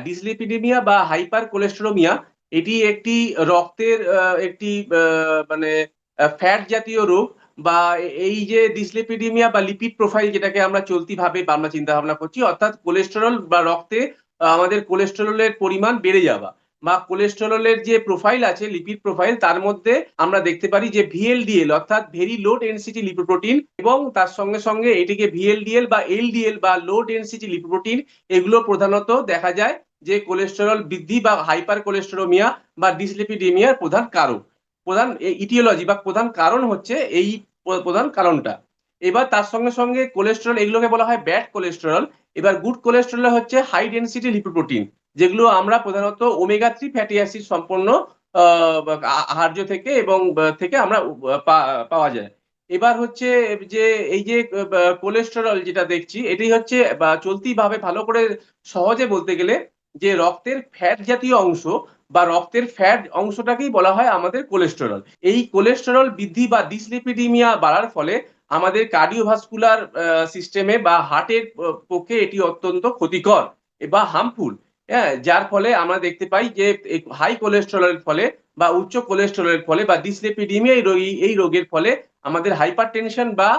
Dyslipidaemia বা hyper কোলেস্টেরোমিয়া এটি একটি রক্তের একটি মানে ফ্যাট জাতীয় রোগ বা এই যে ডিসলিপিডিমিয়া বা লিপিড প্রোফাইল যেটাকে আমরা চলতি ভাবে আমরা চিন্তা ভাবনা করছি, অর্থাৎ কোলেস্টেরল বা রক্তে আমাদের কোলেস্টেরলের পরিমাণ বেড়ে যাওয়া বা কোলেস্টেরলের যে প্রোফাইল আছে লিপিড প্রোফাইল তার মধ্যে আমরা দেখতে পারি যে ভিএলডিএল অর্থাৎ ভেরি লো ডেনসিটি লিপোপ্রোটিন এবং তার সঙ্গে সঙ্গে এটিকে ভিএলডিএল বা এলডিএল বা লো ডেনসিটি লিপোপ্রোটিন এগুলো প্রধানত দেখা যায় যে কোলেস্টেরল বৃদ্ধি বা হাইপার কোলেস্টেরোমিয়া বা ডিসলিপিডেমিয়ার প্রধান কারণ। প্রধান ইটিওলজি বা প্রধান কারণ হচ্ছে এই প্রধান কারণটা। এবার তার সঙ্গে সঙ্গে কোলেস্টেরল এগুলোকে বলা হয় ব্যাড কোলেস্টেরল এবার গুড কোলেস্টেরল হচ্ছে হাই ডেনসিটি লিপোপ্রোটিন যেগুলো আমরা প্রধানত ওমেগা থ্রি ফ্যাটি অ্যাসিড সম্পন্ন আহ, আহার্য থেকে এবং থেকে আমরা পাওয়া যায়। এবার হচ্ছে যে এই যে কোলেস্টেরল যেটা দেখছি এটি হচ্ছে চলতি ভাবে ভালো করে সহজে বলতে গেলে যে রক্তের ফ্যাট জাতীয় অংশ বা রক্তের ফ্যাট অংশটাকেই বলা হয় আমাদের কোলেস্টেরল এই কোলেস্টেরল বৃদ্ধি বা ডিসলিপিডিমিয়া বাড়ার ফলে আমাদের কার্ডিওভাস্কুলার সিস্টেমে বা হার্টের পক্ষে এটি অত্যন্ত ক্ষতিকর বা হার্মফুল হ্যাঁ যার ফলে আমরা দেখতে পাই যে হাই কোলেস্টেরলের ফলে বা উচ্চ কোলেস্টেরলের ফলে বা ডিসলিপিডিমিয়া এই রোগী, এই রোগের ফলে আমাদের হাইপার টেনশন বা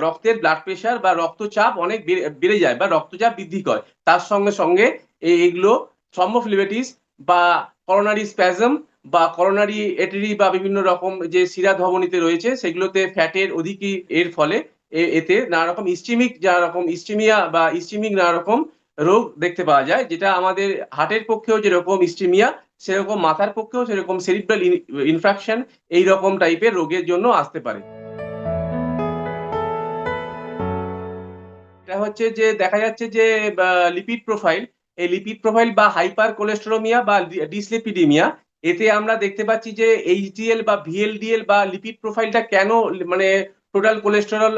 রক্তের ব্লাড প্রেশার বা রক্তচাপ অনেক বেড়ে- যায় বা রক্তচাপ বৃদ্ধি করে। তার সঙ্গে সঙ্গে এই- এইগুলো থ্রম্বোফ্লিবেটিস বা করোনারি স্প্যাজম বা করোনারি এটারি বা বিভিন্ন রকম যে শিরা ধমনীতে রয়েছে, সেগুলোতে ফ্যাটের অধিকই এর ফলে এতে নানা রকম ইস্টিমিক নানা রকম ইস্টিমিয়া বা ইস্টিমিক নানা রকম রোগ দেখতে পাওয়া যায়, যেটা আমাদের হার্টের পক্ষেও যেরকম ইস্টিমিয়া, সেরকম মাথার পক্ষেও সেরকম সেরিব্রাল ইনফ্রাকশন এই রকম টাইপের রোগের জন্য আসতে পারে। এটা হচ্ছে যে দেখা যাচ্ছে যে লিপিড প্রোফাইল এই লিপিড প্রোফাইল বা হাইপার কোলেস্টেরোমিয়া বা ডিসলিপিডিমিয়া এতে আমরা দেখতে পাচ্ছি যে এইচডিএল বা ভিএলডিএল বা লিপিড প্রোফাইলটা কেন মানে টোটাল কোলেস্টেরল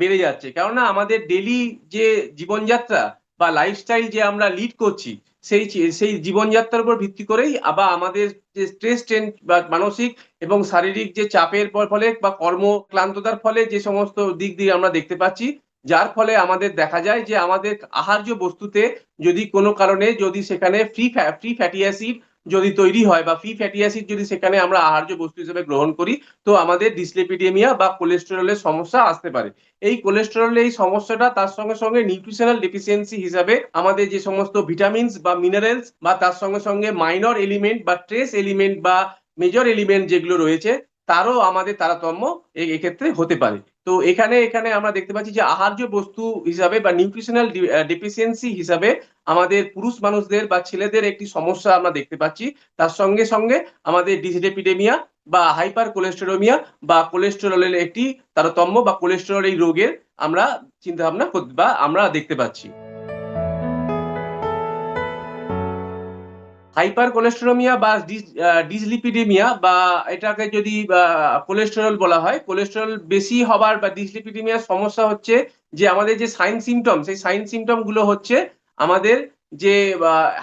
বেড়ে যাচ্ছে। কেননা আমাদের ডেলি যে জীবনযাত্রা বা লাইফস্টাইল যে আমরা লিড করছি, সেই সেই জীবনযাত্রার উপর ভিত্তি করেই আবার আমাদের যে স্ট্রেস টেন বা মানসিক এবং শারীরিক যে চাপের পর- ফলে বা কর্মক্লান্ততার ফলে যে সমস্ত দিক দিয়ে আমরা দেখতে পাচ্ছি যার ফলে আমাদের দেখা যায় যে আমাদের আহার্য বস্তুতে যদি কোনো কারণে যদি সেখানে ফ্রি ফ্রি ফ্যাটি অ্যাসিড যদি তৈরি হয় বা ফ্রি ফ্যাটি অ্যাসিড যদি সেখানে আমরা আহার্য বস্তু হিসেবে গ্রহণ করি, তো আমাদের ডিসলিপিডেমিয়া বা কোলেস্টেরলের সমস্যা আসতে পারে। এই কোলেস্টেরলের এই সমস্যাটা তার সঙ্গে সঙ্গে নিউট্রিশনাল ডেফিসিয়েন্সি হিসাবে আমাদের যে সমস্ত ভিটামিনস বা মিনারেলস বা তার সঙ্গে সঙ্গে মাইনর এলিমেন্ট বা ট্রেস এলিমেন্ট বা মেজর এলিমেন্ট যেগুলো রয়েছে, তারও আমাদের তারতম্য এক্ষেত্রে হতে পারে। তো এখানে এখানে আমরা দেখতে পাচ্ছি যে আহার্য বস্তু হিসাবে বা নিউট্রিশনাল ডিফিসিয়েন্সি হিসাবে আমাদের পুরুষ মানুষদের বা ছেলেদের একটি সমস্যা আমরা দেখতে পাচ্ছি। তার সঙ্গে সঙ্গে আমাদের ডিসডেপিডেমিয়া বা হাইপার কোলেস্টেরোমিয়া বা কোলেস্টেরলের একটি তারতম্য বা কোলেস্টেরল এই রোগের আমরা চিন্তা ভাবনা বা আমরা দেখতে পাচ্ছি। হাইপার কোলেস্টেরোমিয়া বা ডিসলিপিডেমিয়া বা এটাকে যদি কোলেস্টেরল বলা হয়, কোলেস্টেরল বেশি হবার বা ডিসলিপিডেমিয়ার সমস্যা হচ্ছে যে আমাদের যে সাইন সিমটম, সেই সাইন সিমটমগুলো হচ্ছে আমাদের যে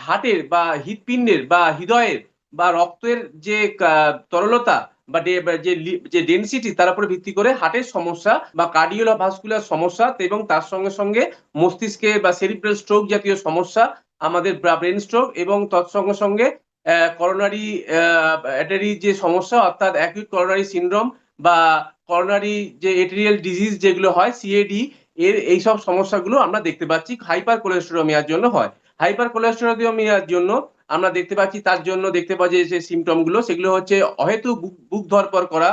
হার্টের বা হৃৎপিণ্ডের বা হৃদয়ের বা রক্তের যে তরলতা বা যে যে ডেনসিটি, তার উপর ভিত্তি করে হার্টের সমস্যা বা কার্ডিওভাস্কুলার সমস্যা এবং তার সঙ্গে সঙ্গে মস্তিষ্কে বা সেরিব্রাল স্ট্রোক জাতীয় সমস্যা আমাদের ব্রেন স্ট্রোক এবং তৎসঙ্গে সঙ্গে করোনারি অ্যাটারি যে সমস্যা, অর্থাৎ অ্যাকিউট করোনারি সিনড্রোম বা করোনারি যে এটেরিয়াল ডিজিজ যেগুলো হয় সিএডি এর এইসব সমস্যাগুলো আমরা দেখতে পাচ্ছি হাইপার কোলেস্টেরোমিয়ার জন্য হয়। হাইপার কোলেস্টেরোমিয়ার জন্য আমরা দেখতে পাচ্ছি, তার জন্য দেখতে পাচ্ছি যে সিমটমগুলো, সেগুলো হচ্ছে অহেতু বুক ধরপর করা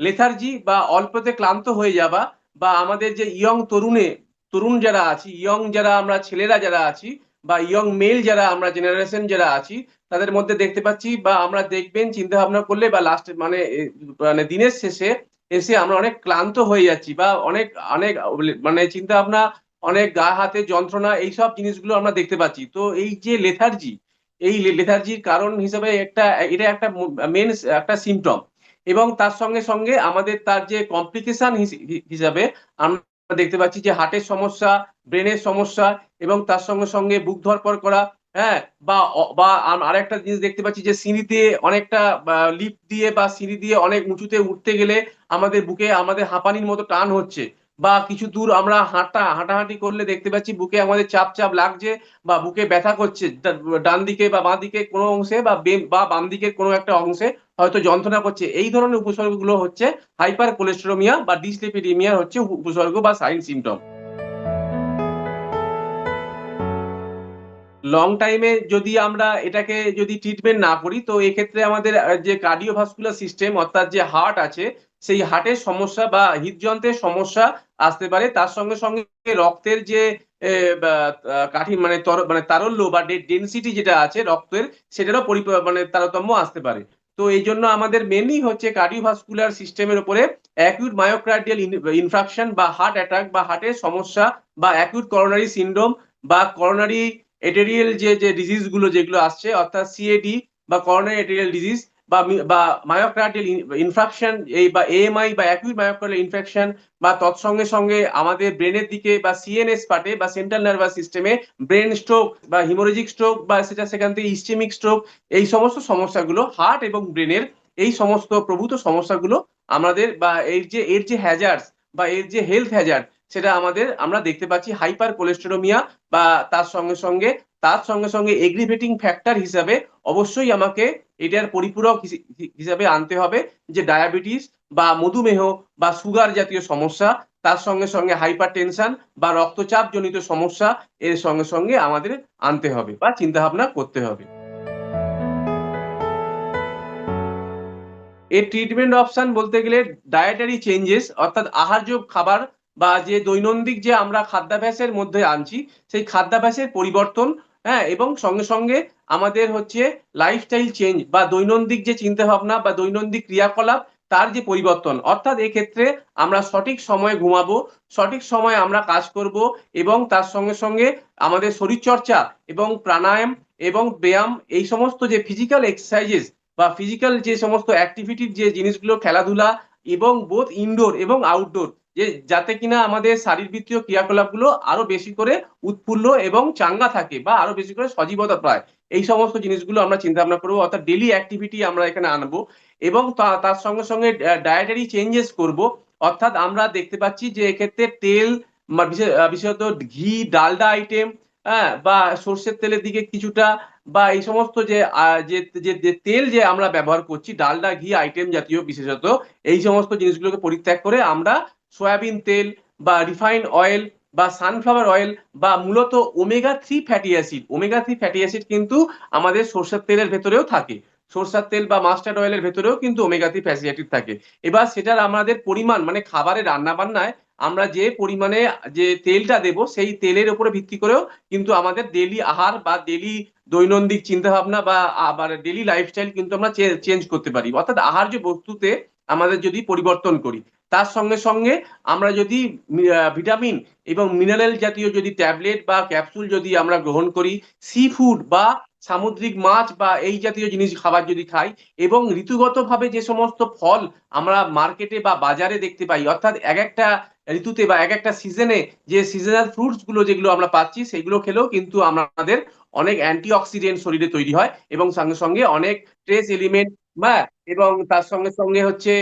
লেথার্জি বা অল্পতে ক্লান্ত হয়ে যাওয়া বা আমাদের যে ইয়ং তরুণে, তরুণ যারা আছি ইয়ং যারা আমরা, ছেলেরা যারা আছি বা ইয়ং মেল যারা আমরা জেনারেশন যারা আছি, তাদের মধ্যে দেখতে পাচ্ছি বা আমরা দেখবেন চিন্তা ভাবনা করলে বা লাস্ট মানে মানে দিনের শেষে এসে আমরা অনেক ক্লান্ত হয়ে যাচ্ছি বা অনেক অনেক মানে চিন্তা ভাবনা অনেক গা হাতে যন্ত্রণা, এইসব জিনিসগুলো আমরা দেখতে পাচ্ছি। তো এই যে লেথার্জি এই লেথার্জির কারণ হিসেবে একটা, এটা একটা মেন একটা সিমটম এবং তার সঙ্গে সঙ্গে আমাদের তার যে কমপ্লিকেশন হিসাবে আমরা দেখতে পাচ্ছি যে হার্টের সমস্যা, ব্রেনের সমস্যা এবং তার সঙ্গে সঙ্গে বুক ধরপর করা হ্যাঁ বা বা আরেকটা জিনিস দেখতে পাচ্ছি যে সিঁড়িতে অনেকটা লিফট দিয়ে বা সিঁড়ি দিয়ে অনেক উঁচুতে উঠতে গেলে আমাদের বুকে আমাদের হাঁপানির মতো টান হচ্ছে। বা কিছু দূর আমরা হাঁটা, হাঁটাহাঁটি করলে দেখতে পাচ্ছি বুকে আমাদের চাপ চাপ লাগছে বা বুকে ব্যথা করছে। ডান দিকে বা বাঁ দিকে কোনো অংশে বা বা বাম দিকের কোনো একটা অংশে হয়তো যন্ত্রণা করছে। এই ধরনের উপসর্গগুলো হচ্ছে হাইপার কোলেস্টেরোমিয়া বা ডিসলিপিডিমিয়া হচ্ছে উপসর্গ বা সাইন সিমটম। লং টাইমে যদি আমরা এটাকে যদি ট্রিটমেন্ট না করি, তো এক্ষেত্রে আমাদের যে কার্ডিওভাস্কুলার সিস্টেম অর্থাৎ যে হার্ট আছে সেই হার্টের সমস্যা বা হৃদযন্ত্রের সমস্যা আসতে পারে। তার সঙ্গে সঙ্গে রক্তের যে কাঠি মানে তর- মানে তারল্য বা ডেনসিটি যেটা আছে রক্তের, সেটারও পরি মানে তারতম্য আসতে পারে। তো এই জন্য আমাদের মেনলি হচ্ছে কার্ডিওভাস্কুলার সিস্টেমের উপরে অ্যাকিউট মায়োকার্ডিয়াল ইনফ্রাকশন বা হার্ট অ্যাটাক বা হার্টের সমস্যা বা অ্যাকিউট করোনারি সিন্ড্রোম বা করোনারি এটেরিয়াল যে যে ডিজিজগুলো যেগুলো আসছে, অর্থাৎ সিএডি বা করোনারি এটেরিয়াল ডিজিজ বা বা ইনফ্রাকশন এই বা এএমআই বা অ্যাকিউট মায়োকার্ডিয়াল ইনফেকশন বা তৎসঙ্গে সঙ্গে আমাদের ব্রেনের দিকে বা সিএনএস পার্টে বা সেন্ট্রাল নার্ভাস সিস্টেমে ব্রেন স্ট্রোক বা হিমোরেজিক স্ট্রোক বা সেটা সেখান থেকে ইস্টেমিক স্ট্রোক এই সমস্ত সমস্যাগুলো হার্ট এবং ব্রেনের এই সমস্ত প্রভূত সমস্যাগুলো আমাদের বা এর যে এর যে হ্যাজার্ডস বা এর যে হেলথ হ্যাজার্ড সেটা আমাদের আমরা দেখতে পাচ্ছি হাইপার কোলেস্টেরোমিয়া বা তার সঙ্গে সঙ্গে তার সঙ্গে সঙ্গে এগ্রিভেটিং ফ্যাক্টর হিসাবে অবশ্যই আমাকে এটার পরিপূরক হিসাবে আনতে হবে যে ডায়াবেটিস বা মধুমেহ বা সুগার জাতীয় সমস্যা, তার সঙ্গে সঙ্গে হাইপার টেনশন বা রক্তচাপ জনিত সমস্যা, এর সঙ্গে সঙ্গে আমাদের আনতে হবে বা চিন্তা ভাবনা করতে হবে। এর ট্রিটমেন্ট অপশন বলতে গেলে ডায়েটারি চেঞ্জেস অর্থাৎ আহার্য খাবার বা যে দৈনন্দিন যে আমরা খাদ্যাভ্যাসের মধ্যে আনছি, সেই খাদ্যাভ্যাসের পরিবর্তন হ্যাঁ এবং সঙ্গে সঙ্গে আমাদের হচ্ছে লাইফস্টাইল চেঞ্জ বা দৈনন্দিন যে চিন্তা ভাবনা বা দৈনন্দিন ক্রিয়াকলাপ, তার যে পরিবর্তন, অর্থাৎ এক্ষেত্রে আমরা সঠিক সময়ে ঘুমাবো, সঠিক সময়ে আমরা কাজ করব এবং তার সঙ্গে সঙ্গে আমাদের শরীরচর্চা এবং প্রাণায়াম এবং ব্যায়াম, এই সমস্ত যে ফিজিক্যাল এক্সারসাইজেস বা ফিজিক্যাল যে সমস্ত অ্যাক্টিভিটির যে জিনিসগুলো খেলাধুলা এবং বোথ ইনডোর এবং আউটডোর যে যাতে কিনা আমাদের শারীরবৃত্তীয় ক্রিয়াকলাপগুলো আরও বেশি করে উৎফুল্ল এবং চাঙ্গা থাকে বা আরও বেশি করে সজীবতা পায়। এই সমস্ত জিনিসগুলো আমরা চিন্তা ভাবনা করব, অর্থাৎ ডেলি অ্যাক্টিভিটি আমরা এখানে আনব এবং তার সঙ্গে সঙ্গে ডায়েটারি চেঞ্জেস করব। অর্থাৎ আমরা দেখতে পাচ্ছি যে এক্ষেত্রে তেল বিশেষত ঘি, ডালডা আইটেম হ্যাঁ বা সর্ষের তেলের দিকে কিছুটা বা এই সমস্ত যে যে তেল যে আমরা ব্যবহার করছি, ডালডা, ঘি আইটেম জাতীয় বিশেষত, এই সমস্ত জিনিসগুলোকে পরিত্যাগ করে আমরা সয়াবিন তেল বা রিফাইন্ড অয়েল বা সানফ্লাওয়ার অয়েল বা মূলত omega three fatty acid omega three fatty acid কিন্তু আমাদের সরষের তেলের ভেতরেও থাকে। সরষের তেল বা মাস্টার্ড অয়েলের ভেতরেও কিন্তু ওমেগা থ্রি ফ্যাটি অ্যাসিড থাকে। এবার সেটার আমাদের পরিমাণ মানে খাবারের রান্না বান্নায় আমরা যে পরিমাণে যে তেলটা দেব, সেই তেলের উপরে ভিত্তি করেও কিন্তু আমাদের ডেলি আহার বা ডেলি দৈনন্দিন চিন্তা ভাবনা বা আবার ডেলি লাইফস্টাইল কিন্তু আমরা চেঞ্জ করতে পারি। অর্থাৎ আহার্য বস্তুতে আমাদের যদি পরিবর্তন করি। তার সঙ্গে সঙ্গে আমরা যদি ভিটামিন এবং মিনারেল জাতীয় যদি ট্যাবলেট বা ক্যাপসুল যদি আমরা গ্রহণ করি সি ফুড বা সামুদ্রিক মাছ বা এই জাতীয় জিনিস খাবার যদি খাই এবং ঋতুগতভাবে যে সমস্ত ফল আমরা মার্কেটে বা বাজারে দেখতে পাই, অর্থাৎ এক একটা ঋতুতে বা এক একটা সিজনে যে সিজনাল ফ্রুটসগুলো যেগুলো আমরা পাচ্ছি, সেগুলো খেলেও কিন্তু আমাদের অনেক অ্যান্টিঅক্সিডেন্ট শরীরে তৈরি হয় এবং সঙ্গে সঙ্গে অনেক ট্রেস এলিমেন্ট হ্যাঁ এবং তার সঙ্গে সঙ্গে হচ্ছে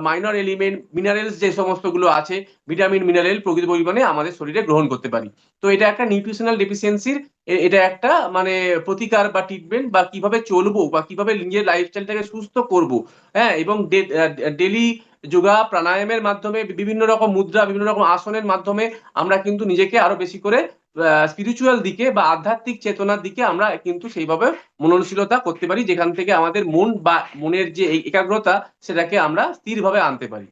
মাইনর এলিমেন্ট মিনারেলস যে সমস্তগুলো আছে ভিটামিন মিনারেল প্রকৃত পরিমাণে আমাদের শরীরে গ্রহণ করতে পারি। তো এটা একটা নিউট্রিশনাল ডেফিসিয়েন্সির এটা একটা মানে প্রতিকার বা ট্রিটমেন্ট বা কীভাবে চলবো বা কীভাবে নিজের লাইফস্টাইলটাকে সুস্থ করব হ্যাঁ? এবং ডেলি যোগা, প্রাণায়ামের মাধ্যমে বিভিন্ন রকম মুদ্রা, বিভিন্ন রকম আসনের মাধ্যমে আমরা কিন্তু নিজেকে আরও বেশি করে স্পিরিচুয়াল দিকে বা আধ্যাত্মিক চেতনার দিকে আমরা কিন্তু সেইভাবে মননশীলতা করতে পারি, যেখান থেকে আমাদের মন বা মনের যে একাগ্রতা, সেটাকে আমরা স্থিরভাবে আনতে পারি।